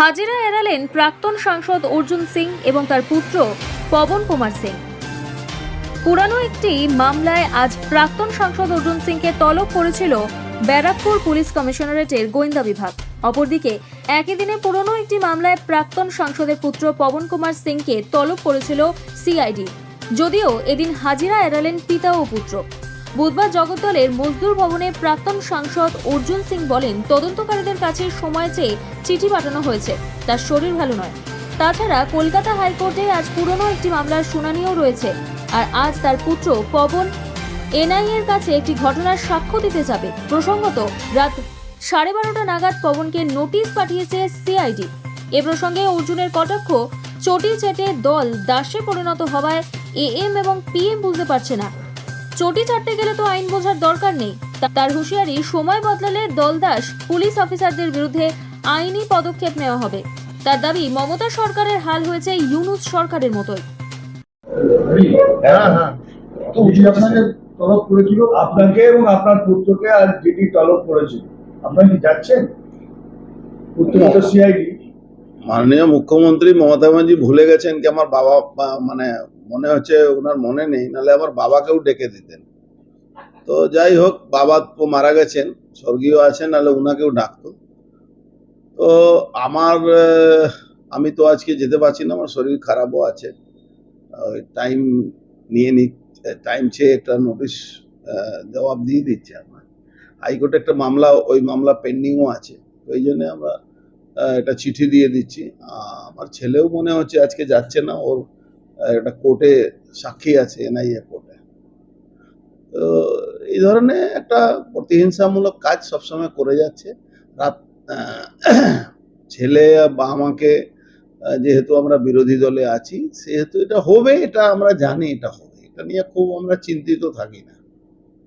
হাজিরা এড়ালেন প্রাক্তন সাংসদ অর্জুন সিং এবং তার পুত্র পবন কুমার সিং। পুরানো একটি মামলায় আজ প্রাক্তন সাংসদ অর্জুন সিংকে তলব করেছিল ব্যারাকপুর পুলিশ কমিশনারেটের গোয়েন্দা বিভাগ। অপরদিকে, একই দিনে পুরনো একটি মামলায় প্রাক্তন সাংসদের পুত্র পবন কুমার সিংকে তলব করেছিল সিআইডি। যদিও এদিন হাজিরা এড়ালেন পিতা ও পুত্র। বুধবার জগদ্দলের মজদুর ভবনে প্রাক্তন সাংসদ অর্জুন সিং বলেন, তদন্তকারীদের কাছে সময় চেয়ে চিঠি পাঠানো হয়েছে। তার শরীর ভালো নয়। তাছাড়া কলকাতা হাইকোর্টে আজ পুরনো একটি মামলার শুনানিও রয়েছে। আর আজ তার পুত্র পবন এনআইএর কাছে একটি ঘটনার সাক্ষ্য দিতে যাবে। প্রসঙ্গত, রাত সাড়ে বারোটা নাগাদ পবনকে নোটিশ পাঠিয়েছে সিআইডি। এ প্রসঙ্গে অর্জুনের কটাক্ষ, চটি চেটে দল দাসে পরিণত হওয়ায় এএম এবং পিএম বুঝতে পারছে না। চটি চাটতে গেলে তো আইন বোঝার দরকার নেই। তার হুঁশিয়ারি সময় বদলালে দলদাস পুলিশ অফিসারদের বিরুদ্ধে আইনি পদক্ষেপ নেওয়া হবে। তার দাবি মমতা সরকারের হাল হয়েছে ইউনুস সরকারের মতোই। হ্যাঁ হ্যাঁ তলব করেছিল? আপনাকে এবং আপনার পুত্রকে আর ডিডি তলব করেছে আপনারা কি যাচ্ছেন? পুত্র তো সিআইডি মাননীয় মুখ্যমন্ত্রী মমতা ব্যানার্জি ভুলে গেছেন কি আমার বাবা মানে মনে হচ্ছে ওনার মনে নেই, নাহলে আমার বাবাকেও ডেকে দিতেন। তো যাই হোক, বাবা তো মারা গেছেন, স্বর্গীয় আছেন, নাহলে ওনাকেও ডাকতো। তো আমার আমি তো আজকে যেতে পারছি না, আমার শরীর খারাপও আছে। টাইম নিয়ে নি টাইম চেয়ে একটা নোটিশ জবাব দিয়ে দিচ্ছে আমার। হাইকোর্টে একটা মামলা, ওই মামলা পেন্ডিংও আছে। ওই জন্য আমরা একটা চিঠি দিয়ে দিচ্ছি। আমার ছেলেও মনে হচ্ছে আজকে যাচ্ছে না, ওর একটা কোর্টে সাক্ষী আছে, এনআইএ কোর্টে। তো এই ধরনের একটা প্রতিহিংসামূলক কাজ সবসময় করে যাচ্ছে। রাত ছেলে বা আমাকে যেহেতু আমরা বিরোধী দলে আছি, সেহেতু এটা হবে, এটা আমরা জানি এটা হবে। এটা নিয়ে খুব আমরা চিন্তিত থাকি না।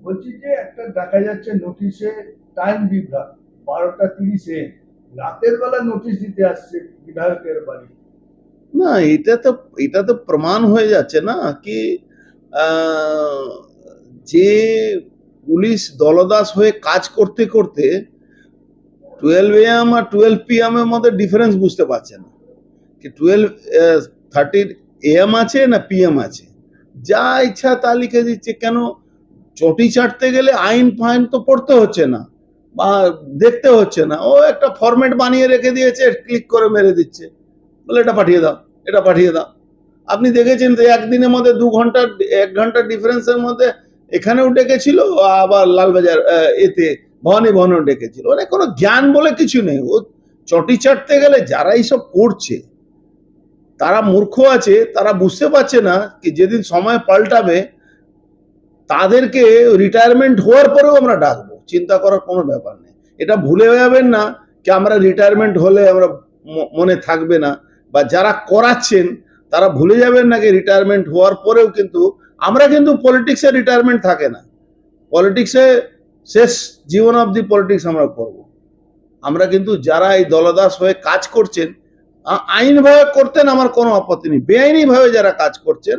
বলছি যে একটা দেখা যাচ্ছে নোটিশে টাইম বিভ্রাট, বারোটা তিরিশে। রাতের বেলা নোটিশ দিতে আসছে বিধায়কের বাড়ি। না, এটা তো এটা তো প্রমাণ হয়ে যাচ্ছে না কি যে পুলিশ দলদাস হয়ে কাজ করতে করতে টুয়েলভ এম আর টুয়েলভ পিএম এর মধ্যে ডিফারেন্স বুঝতে পারছে না। কি টুয়েলভ থার্টির এম আছে না পিএম আছে? যা ইচ্ছা তা লিখে দিচ্ছে, কেন চটি চাটতে গেলে আইন ফাইন তো পড়তে হচ্ছে না। দেখতে হচ্ছে না। ও একটা ফরম্যাট বানিয়ে রেখে দিয়েছে ক্লিক করে মেরে দিচ্ছে। বলে, এটা পাঠিয়ে দাও, এটা পাঠিয়ে দাও। আপনি দেখেছেন তো একদিনের মধ্যে দু ঘণ্টার, এক ঘণ্টার ডিফারেন্সের মধ্যে এখানেও ডেকেছিল, আবার লালবাজার এতে ভবানী ভবনেও ডেকেছিল। মানে কোনো জ্ঞান বলে কিছু নেই। ও চটি চাটতে গেলে যারা এইসব করছে, তারা মূর্খ আছে, তারা বুঝতে পারছে না কি যেদিন সময় পাল্টাবে, তাদেরকে রিটায়ারমেন্ট হওয়ার পরেও আমরা ডাকবো। চিন্তা করার কোনো ব্যাপার নেই। এটা ভুলে যাবেন না যে আমরা রিটায়ারমেন্ট হলে আমরা মনে থাকবে না বা যারা করাচ্ছেন তারা ভুলে যাবেন না নাকি রিটায়ারমেন্ট হওয়ার পরেও কিন্তু আমরা কিন্তু পলিটিক্সে রিটায়ারমেন্ট থাকে না। পলিটিক্সে শেষ জীবন অবধি পলিটিক্স আমরা করব। আমরা কিন্তু যারা এই দলদাস হয়ে কাজ করছেন আইনভাবে করতেন আমার কোনো আপত্তি নেই। বেআইনিভাবে যারা কাজ করছেন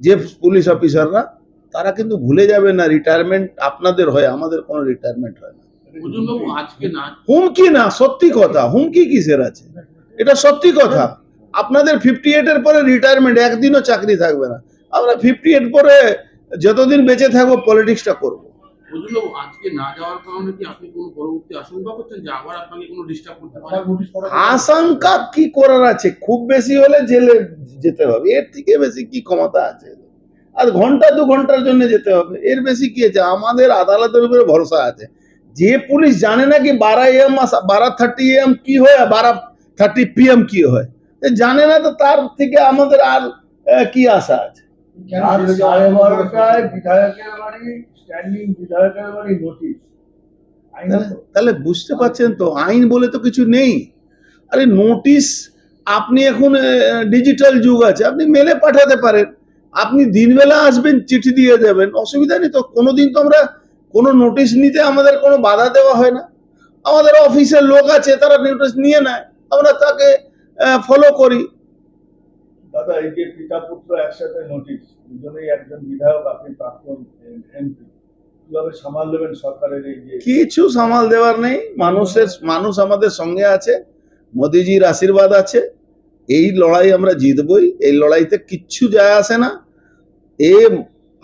যে পুলিশ অফিসাররা তারা কিন্তু ভুলে যাবে না রিটায়ারমেন্ট আপনাদের হয় আমাদের কোনো রিটায়ারমেন্ট হয় না। হুমকি না সত্যি কথা হুমকি কিসের আছে? এটা সত্যি কথা। আপনাদের ফিফটি এর পরে রিটায়ারমেন্ট একদিনও চাকরি থাকবে না। আমরা ফিফটি এইট পরে যতদিন বেঁচে থাকব পলিটিক্সটা করব। আশঙ্কা কি করার আছে? খুব বেশি হলে জেলে যেতে হবে। এর থেকে বেশি কি ক্ষমতা আছে? আর ঘণ্টা দু ঘণ্টার জন্য যেতে হবে। এর বেশি কি আছে? আমাদের আদালতের উপরে ভরসা আছে। যে পুলিশ জানে না কি বারো এম বারো থার্টি এম কি হয় আর বারো থার্টি পিএম কি হয় জানে না তো তার থেকে আমাদের আর কি আশা আছে? সাড়ে বারোটায় বিধায়কের বাড়ি স্ট্যান্ডিং বিধায়কের বাড়ি নোটিশ তাহলে- তাহলে বুঝতে পারছেন তো আইন বলে তো কিছু নেই। আরে নোটিশ আপনি এখন ডিজিটাল যুগ আছে আপনি মেলে পাঠাতে পারেন। আপনি দিনবেলা আসবেন চিঠি দিয়ে যাবেন অসুবিধা নেই তো। কোনোদিন তো আমরা কোনো নোটিশ নিতে আমাদের কোনো বাধা দেওয়া হয় না। আমাদের অফিসের লোক আছে তারা নোটিশ নিয়ে নেয় আমরা তাকে ফলো করি। দাদা এই যে পিতা পুত্র একসাথে নোটিশ দুজনেই একজন বিধায়ক আপনি প্রাক্তন এমপি কীভাবে সামাল দেবেন সরকারের এই যে কিছু সামাল দেওয়ার নেই। মানুষের মানুষ আমাদের সঙ্গে আছে মোদিজির আশীর্বাদ আছে। এই লড়াই আমরা জিতবই। এই লড়াইতে কিচ্ছু যায় আসে না। এ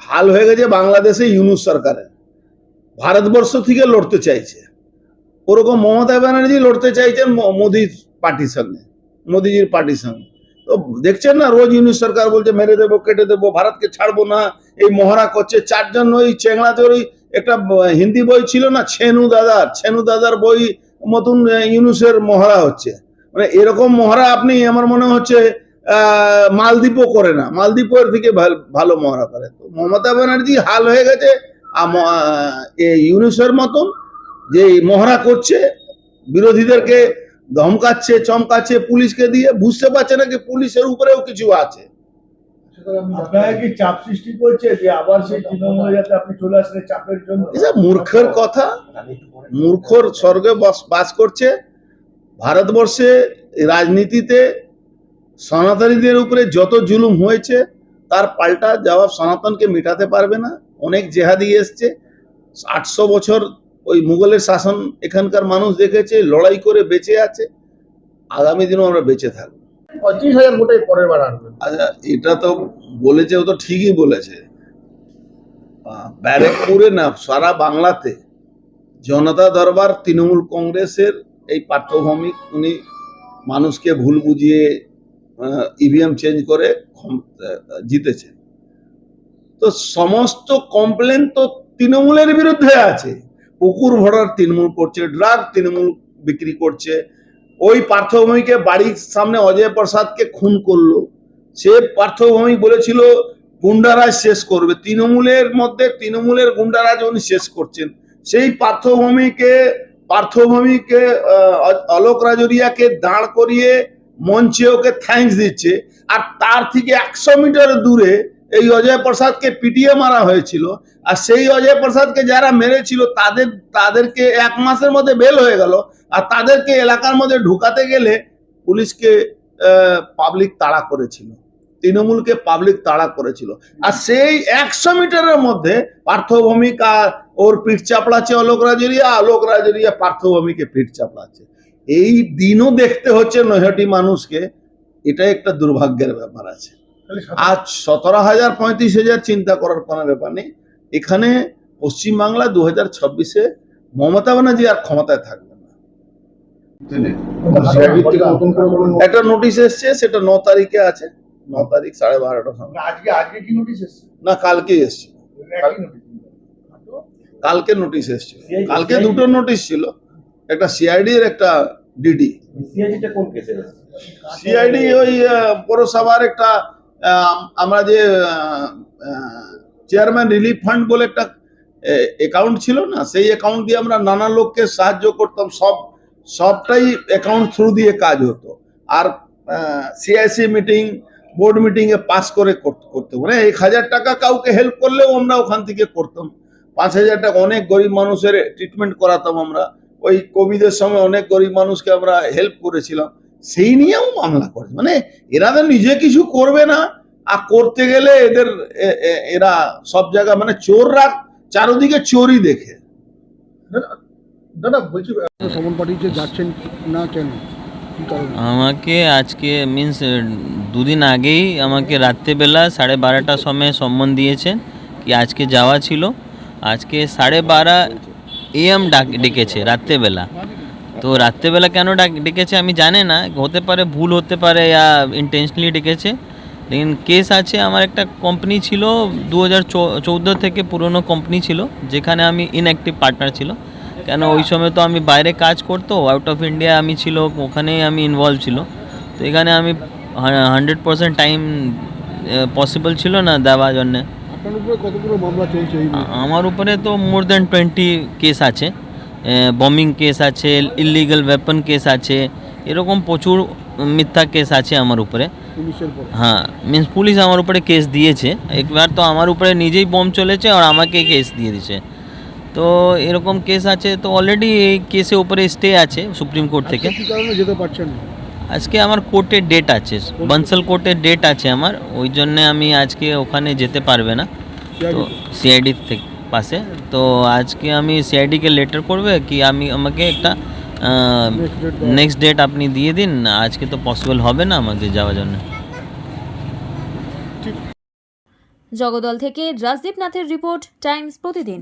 হাল হয়ে গেছে বাংলাদেশে ইউনুস সরকারের। ভারতবর্ষ থেকে লড়তে চাইছে। ওরকম মমতা ব্যানার্জি লড়তে চাইছেন মোদির পার্টির সঙ্গে, মোদিজির পার্টির সঙ্গে। তো দেখছেন না, রোজ ইউনুস সরকার বলছে, মেরে দেবো, কেটে দেবো, ভারতকে ছাড়বো না, এই মহড়া করছে। চারজন ওই চেংড়াতে ওই একটা হিন্দি বই ছিল না, ছেনু দাদার ছেনু দাদার বই মতন ইউনুসের মহড়া হচ্ছে। মানে এরকম মহড়া আপনি, আমার মনে হচ্ছে মালদ্বীপও করে না। মালদ্বীপের থেকে ভাল- মহড়া করে। তো মমতা ব্যানার্জি হাল হয়ে গেছে। ইউনুসের মতন যে মহড়া করছে বিরোধীদেরকে ধমকাচ্ছে চমকাচ্ছে পুলিশকে দিয়ে বুঝতে পারছে না কি পুলিশের উপরেও কিছু আছে। কি চাপ সৃষ্টি করছে যে আবার সেই তৃণমূলে যাতে আপনি চলে আসলে চাপের জন্য? এসব মূর্খের কথা। মূর্খর স্বর্গে বাস করছে। ভারতবর্ষে রাজনীতিতে সনাতনীদের উপরে যত জুলুম হয়েছে তার পাল্টা জবাব সনাতনকে মেটাতে পারবে না। অনেক জেহাদি এসছে। আটশো বছর ওই মুঘলের শাসন এখানকার মানুষ দেখেছে লড়াই করে বেঁচে আছে। আগামী দিনও আমরা বেঁচে থাকব। পঁয়ত্রিশ হাজার ভোটে পরের বার আসবেন আচ্ছা এটা তো বলেছে ও তো ঠিকই বলেছে। ব্যারেকপুরে না সারা বাংলাতে জনতা দরবার তৃণমূল কংগ্রেসের এই পাঠ্যভূমি উনি মানুষকে ভুল বুঝিয়ে ইভিএম চেঞ্জ করে ক্ষম- আহ, জিতেছেন তো সমস্ত কমপ্লেন তো তৃণমূলের বিরুদ্ধে আছে। পুকুর ভরার তৃণমূল করছে ড্রাগ তৃণমূল বিক্রি করছে। ওই পার্থভূমিকে বাড়ির সামনে অজয় প্রসাদকে খুন করল। সে পার্থভূমি বলেছিল গুন্ডারাজ শেষ করবে। তৃণমূলের মধ্যে তৃণমূলের গুন্ডারাজ উনি শেষ করছেন। সেই পার্থভূমিকে পার্থভূমিকে অলোক রাজরিয়াকে দাঁড় করিয়ে মঞ্চে ওকে থ্যাঙ্কস দিচ্ছে। আর তার থেকে একশো মিটার দূরে এই অজয় প্রসাদকে পিটিয়ে মারা হয়েছিল। আর সেই অজয় প্রসাদকে যারা মেরেছিল, তাদের, তাদেরকে এক মাসের মধ্যে বেল হয়ে গেল। আর তাদেরকে এলাকার মধ্যে ঢুকাতে গেলে পুলিশকে পাবলিক তাড়া করেছিল। তৃণমূলকে পাবলিক তাড়া করেছিল। আর সেই একশো মিটারের মধ্যে পার্থভূমিকা ওর পিঠ চাপড়াচ্ছে অলোক রাজরিয়া আলোক রাজরিয়া পার্থভূমিকে পিঠ চাপড়াচ্ছে। এই দিনও দেখতে হচ্ছে নৈহাটি মানুষকে এটা একটা দুর্ভাগ্যের ব্যাপার আছে। আজ সতেরো হাজার পঁয়ত্রিশ হাজার চিন্তা করার কোনো ব্যাপার নেই। এখানে পশ্চিমবাংলা দু হাজার ছাব্বিশে মমতা ব্যানার্জি আর ক্ষমতায় থাকবে না। একটা নোটিশ এসছে সেটা ন তারিখে আছে। ন তারিখ সাড়ে বারোটার সময়। না কালকে এসছে। কালকে নোটিশ এসছে। কালকে দুটো নোটিশ ছিল। একটা সিআইডি এর একটা ডিডি সিআইডি ওই পৌরসভার একটা আমরা যে চেয়ারম্যান রিলিফ ফান্ড বলে একটা অ্যাকাউন্ট ছিল না সেই অ্যাকাউন্ট দিয়ে আমরা নানা লোককে সাহায্য করতাম সব সবটাই অ্যাকাউন্ট থ্রু দিয়ে কাজ হতো। আর সিআইসি মিটিং বোর্ড মিটিং এ পাস করে কর- করতে মানে এক হাজার টাকা কাউকে হেল্প করলেও আমরা ওখান থেকে করতাম। পাঁচ হাজার টাকা অনেক গরিব মানুষের ট্রিটমেন্ট করাতাম আমরা। ওই কোভিডের সময় অনেক গরিব মানুষকে আমরা হেল্প করেছিলাম সেই নিয়েও মামলা করে মানে এরা তো নিজে কিছু করবে না আর করতে গেলে এদের এরা সব জায়গা মানে চোররা চারদিকে চোরই দেখে। দাদা বলছি সমন পাঠিয়েছে যাচ্ছেন না কেন? আমাকে আজকে মিন্স দুদিন আগেই আমাকে রাত্রেবেলা সাড়ে বারোটার সময় সম্মান দিয়েছেন কি আজকে যাওয়া ছিল। আজকে সাড়ে বারো এএম ডাক ডেকেছে, রাত্রেবেলা। তো রাত্রেবেলা কেন ডাক ডেকেছে আমি জানি না, হতে পারে ভুল হতে পারে ইয়া ইন্টেনশনালি ডেকেছে। লেকিন কেস আছে, আমার একটা কোম্পানি ছিল দু হাজার থেকে পুরনো কোম্পানি ছিল, যেখানে আমি ইনঅ্যাক্টিভ পার্টনার ছিল। কেন ওই সময় তো আমি বাইরে কাজ করতো আউট অফ ইন্ডিয়া আমি ছিল, ওখানেই আমি ইনভলভ ছিল। তো এখানে আমি হান্ড্রেড পার্সেন্ট টাইম পসিবল ছিল না দেওয়ার জন্যে। আপনার উপরে কতগুলো মামলা চলছে এই নিয়ে? আ- আমার উপরে তো মোর দেন টোয়েন্টি কেস আছে। বম্বিং কেস আছে ইলিগাল ওয়েপন কেস আছে এরকম প্রচুর মিথ্যা কেস আছে আমার উপরে। হ্যাঁ মিন্স পুলিশ আমার উপরে কেস দিয়েছে। একবার তো আমার উপরে নিজেই বম চলেছে আর আমাকে কেস দিয়ে দিয়েছে। তো এরকম কেস আছে তো অলরেডি এই কেসের উপরে স্টে আছে সুপ্রিম কোর্ট থেকে। যেতে পারছেন না? আজকে আমার কোর্টের ডেট আছে। বনসল কোর্টের ডেট আছে আমার। ওই জন্যে আমি আজকে ওখানে যেতে পারবে না। তো সিআইডি থেকে পাশে। তো আজকে আমি সিআইডিকে লেটার করবে কি আমি আমাকে একটা। নেক্সট ডেট আপনি দিয়ে দিন। আজকে তো পসিবল হবে না আমাদের যাওয়ার জন্য। জগদল থেকে রাজদীপ নাথের রিপোর্ট টাইমস প্রতিদিন।